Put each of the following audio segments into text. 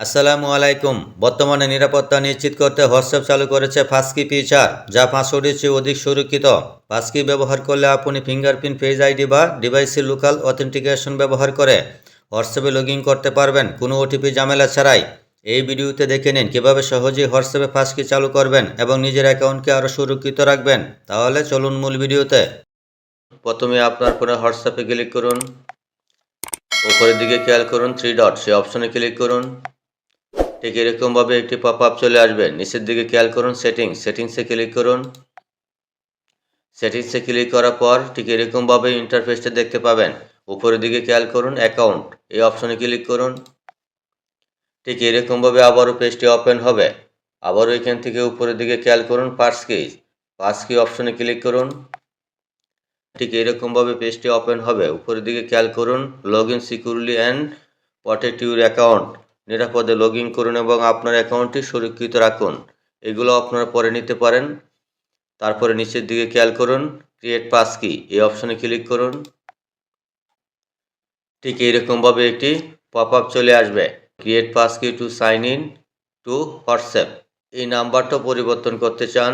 আসসালামু আলাইকুম। বর্তমানে নিরাপত্তা নিশ্চিত করতে হোয়াটসঅ্যাপ চালু করেছে ফাস্কি ফিচার যা পাসওয়ার্ডের চেয়ে অধিক সুরক্ষিত। ফাস্কি ব্যবহার করলে আপনি ফিঙ্গারপ্রিন্ট ফেজ আইডি বা ডিভাইসের লোকাল অথেন্টিকেশন ব্যবহার করে হোয়াটসঅ্যাপে লগ ইন করতে পারবেন। কোনো ওটিপি ঝামেলা ছাড়াই। এই ভিডিওতে দেখে নিন কীভাবে সহজেই হোয়াটসঅ্যাপে ফাস্কি চালু করবেন এবং নিজের অ্যাকাউন্টকে আরও সুরক্ষিত রাখবেন। তাহলে চলুন মূল ভিডিওতে। প্রথমে আপনার ফোনে হোয়াটসঅ্যাপে ক্লিক করুন। উপরের দিকে খেয়াল করুন থ্রি ডট সেই অপশনে ক্লিক করুন। ঠিক এরকমভাবে একটি পপ আপ চলে আসবে নিচের দিকে খেয়াল করুন সেটিংস সেটিংসে ক্লিক করুন। সেটিংসে ক্লিক করার পর ঠিক এরকমভাবে ইন্টারফেসটা দেখতে পাবেন। উপরের দিকে খেয়াল করুন অ্যাকাউন্ট এই অপশনে ক্লিক করুন। ঠিক এরকমভাবে আবারও পেজটি ওপেন হবে। আবারও এখান থেকে উপরের দিকে খেয়াল করুন পার্স কিজ পার্স কি অপশনে ক্লিক করুন। ঠিক এরকমভাবে পেজটি ওপেন হবে। উপরের দিকে খেয়াল করুন log in securely and protect your account নিরাপদে লগ ইন করুন এবং আপনার অ্যাকাউন্টটি সুরক্ষিত রাখুন। এগুলো আপনারা পরে নিতে পারেন। তারপরে নিচের দিকে খেয়াল করুন ক্রিয়েট পাস কি এই অপশনে ক্লিক করুন। ঠিক এইরকমভাবে একটি পপ আপ চলে আসবে। Create passkey to sign in to WhatsApp এই নাম্বারটা পরিবর্তন করতে চান,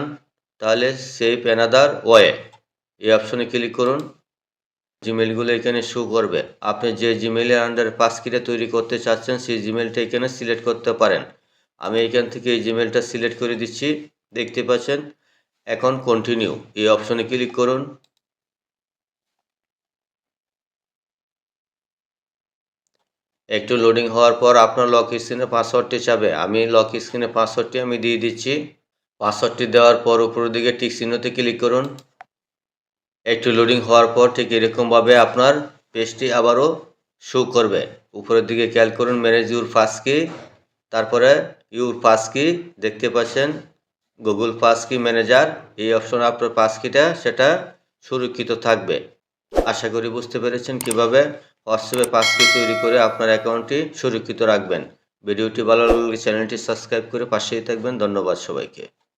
তাহলে সেভ অ্যানাদার ওয়ে এই অপশনে ক্লিক করুন। জিমেলগুলো এখানে শো করবে। আপনি যে জিমেলের আন্ডারে পাসকিটা তৈরি করতে চাচ্ছেন, সেই জিমেলটা এখানে সিলেক্ট করতে পারেন। আমি এখান থেকে এই জিমেলটা সিলেক্ট করে দিচ্ছি। দেখতে পাচ্ছেন? এখন কন্টিনিউ এই অপশনে ক্লিক করুন। একটু লোডিং হওয়ার পর আপনার লক স্ক্রিনে পাসওয়ার্ডটি চাবে। আমি লক স্ক্রিনে পাসওয়ার্ডটি আমি দিয়ে দিচ্ছি। পাসওয়ার্ডটি দেওয়ার পর উপরের দিকে টিক চিহ্নতে ক্লিক করুন। একটু লোডিং হওয়ার পর ঠিক এরকমভাবে আপনার পেজটি আবারও শো করবে। উপরের দিকে খেয়াল করুন ম্যানেজ ইউর ফার্স্ট কি তারপরে ইউর পাস কি দেখতে পাচ্ছেন গুগল পাস কি ম্যানেজার এই অপশন আপনার পাস কিটা সেটা সুরক্ষিত থাকবে। আশা করি বুঝতে পেরেছেন কীভাবে হোয়াটসঅ্যাপে পাস কি তৈরি করে আপনার অ্যাকাউন্টটি সুরক্ষিত রাখবেন। ভিডিওটি ভালো লাগলে চ্যানেলটি সাবস্ক্রাইব করে পাশেই থাকবেন। ধন্যবাদ সবাইকে।